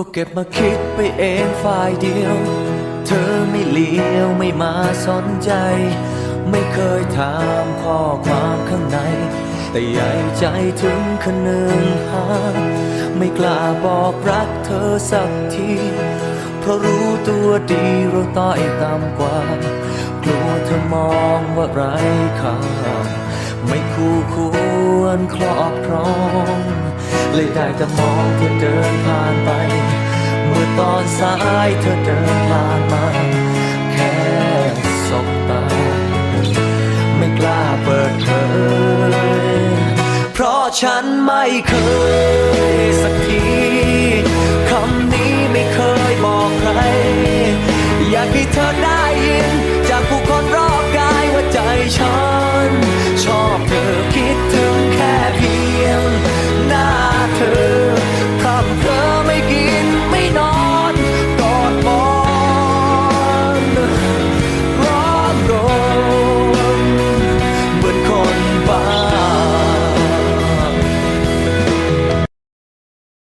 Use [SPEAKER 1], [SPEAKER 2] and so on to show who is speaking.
[SPEAKER 1] ก็เก็บมาคิดไปเองฝ่ายเดียว เธอไม่เลี้ยวไม่มาสนใจ ไม่เคยถามข้อความข้างใน แต่ใหญ่ใจถึงขนึงหา ไม่กล้าบอกรักเธอสักที เพราะรู้ตัวดีเราต้อยต่ำกว่า กลัวเธอมองว่าไร้ค่า ไม่คู่ควรครอบครองเลยได้แต่มองเธอเดินผ่านไป ตอนสายเธอเดินผ่านมา แค่สบตา ไม่กล้าเปิดเผยเพราะฉันไม่เคยสักทีคำนี้ไม่เคยบอกใคร อยากให้เธอได้ยินจากผู้คนรอบ